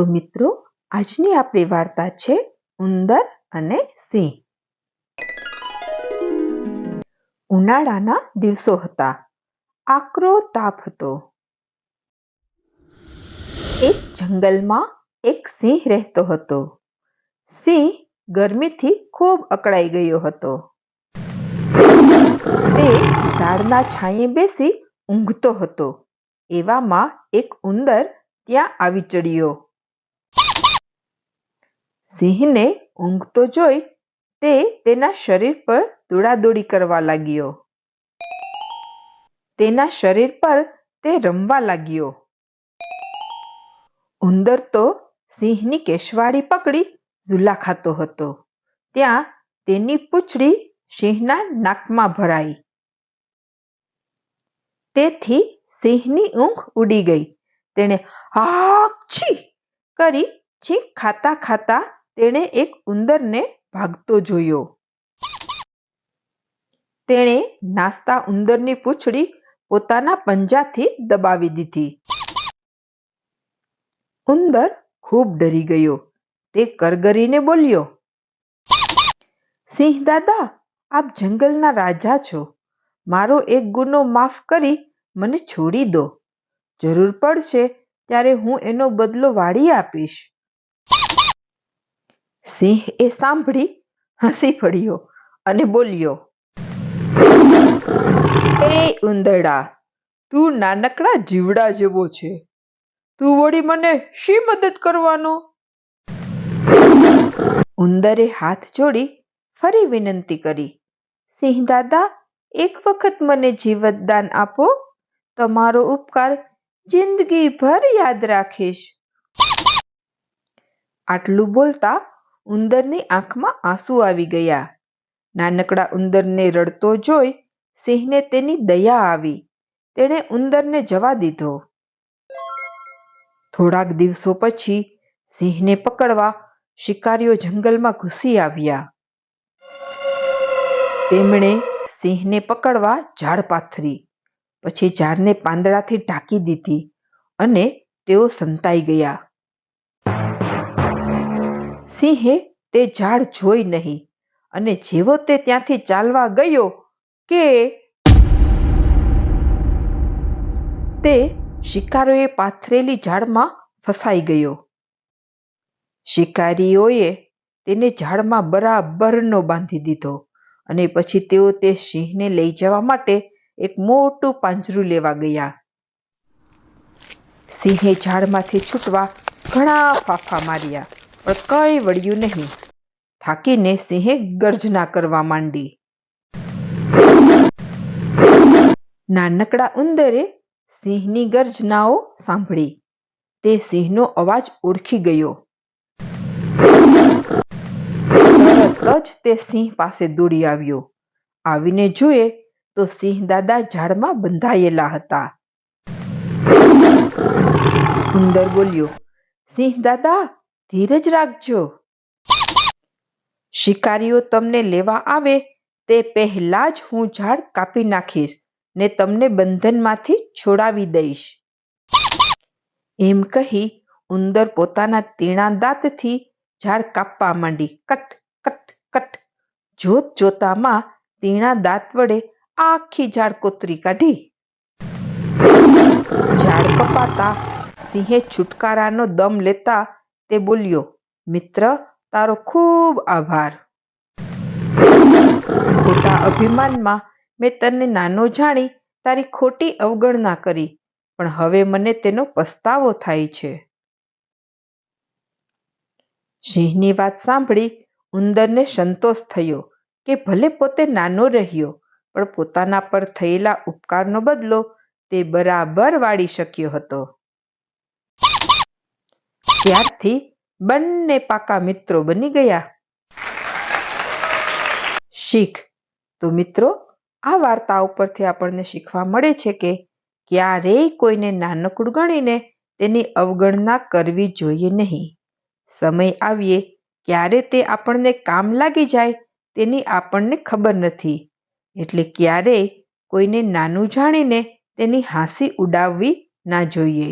તો મિત્રો, આજની આપણી વાર્તા છે ઉંદર અને સિંહ. ઉનાળાના દિવસો હતા. આકરો તાપ હતો. એક જંગલમાં એક સિંહ રહેતો હતો. સિંહ ગરમીથી ખૂબ અકળાઈ ગયો હતો. તે ઝાડના છાંયે બેસી ઊંઘતો હતો. એવામાં એક ઉંદર ત્યાં આવી ચડ્યો. સિંહને ઊંઘતો જોઈ તે તેના શરીર પર દોડાદોડી કરવા લાગ્યો. તેના શરીર પર તે રમવા લાગ્યો. ઉંદર તો સિંહની કેશવાળી પકડી ઝૂલા ખાતો હતો. ત્યાં તેની પૂંછડી સિંહના નાકમાં ભરાઈ. તેથી સિંહની ઊંઘ ઉડી ગઈ. તેણે આછી કરી છીંક ખાતા ખાતા તેણે એક ઉંદરને ભાગતો જોયો. તેણે નાસ્તા ઉંદરની પૂંછડી પોતાના પંજાથી દબાવી દીધી. ઉંદર ખૂબ ડરી ગયો. તે કરગરીને બોલ્યો, સિંહ દાદા, આપ જંગલના રાજા છો. મારો એક ગુનો માફ કરી મને છોડી દો. જરૂર પડશે ત્યારે હું એનો બદલો વાળી આપીશ. સિંહ એ સાંભળી હસી પડ્યો અને બોલ્યો, એ ઉંદરડા, તું નાનકડા જીવડા જેવો છે. તું વળી મને શી મદદ કરવાનો? ઉંદરે હાથ જોડી ફરી વિનંતી કરી, સિંહ દાદા, એક વખત મને જીવતદાન આપો. તમારો ઉપકાર જિંદગીભર યાદ રાખીશ. આટલું બોલતા ઉંદરની આંખમાં આંસુ આવી ગયા. નાનકડા ઉંદરને રડતો જોઈ સિંહને તેની દયા આવી. તેણે ઉંદરને જવા દીધો. થોડાક દિવસો પછી સિંહને પકડવા શિકારીઓ જંગલમાં ઘૂસી આવ્યા. તેમણે સિંહને પકડવા ઝાડ પાથરી, પછી ઝાડને પાંદડાથી ઢાંકી દીધી અને તેઓ સંતાઈ ગયા. સિંહે તે ઝાડ જોઈ નહીં અને જેવો તે ત્યાંથી ચાલવા ગયો કે તે શિકારીઓએ પાથરેલી ઝાડમાં ફસાઈ ગયો. શિકારીઓએ તેને ઝાડમાં બરાબરનો બાંધી દીધો અને પછી તેઓ તે સિંહને લઈ જવા માટે એક મોટું પાંજરું લેવા ગયા. સિંહે ઝાડમાંથી છૂટવા ઘણા ફાફા માર્યા. પણ કંઈ વળ્યું નહીં. થાકીને સિંહે ગર્જના કરવા માંડી. નાનકડા ઉંદરે સિંહની ગર્જનાઓ સાંભળી. તે સિંહનો અવાજ ઓળખી ગયો. જ તે સિંહ પાસે દોડી આવ્યો. આવીને જુએ તો સિંહ દાદા ઝાડમાં બંધાયેલા હતા. ઉંદર બોલ્યો, સિંહ દાદા ધીરજ રાખજો. શિકારીઓ તમને લેવા આવે તે પહેલા જ હું ઝાડ કાપી નાખીશ ને તમને બંધનમાંથી છોડાવી દઈશ. એમ કહી ઉંદર પોતાના તીણા દાંતથી ઝાડ કાપવા માંડી. Cut cut cut. જોત જોતામાં તીણા દાંત વડે આખી ઝાડ કોતરી કાઢી. ઝાડ કપાતા સિંહે છુટકારાનો દમ લેતા તે બોલ્યો, મિત્ર, તારો ખૂબ આભાર. ખોટા અભિમાનમાં મેં તને નાનો જાણી તારી ખોટી અવગણના કરી, પણ હવે મને તેનો પસ્તાવો થાય છે. સિંહની વાત સાંભળી ઉંદરને સંતોષ થયો કે ભલે પોતે નાનો રહ્યો, પણ પોતાના પર થયેલા ઉપકારનો બદલો તે બરાબર વાળી શક્યો હતો. ત્યારથી બંને પાકા મિત્રો બની ગયા. શીખ. તો મિત્રો, આ વાર્તા ઉપરથી આપણને શીખવા મળે છે કે ક્યારેય કોઈને નાનકડું ગણીને તેની અવગણના કરવી જોઈએ નહીં. સમય આવીએ, ક્યારે તે આપણને કામ લાગી જાય તેની આપણને ખબર નથી. એટલે ક્યારેય કોઈને નાનું જાણીને તેની હાંસી ઉડાવવી ના જોઈએ.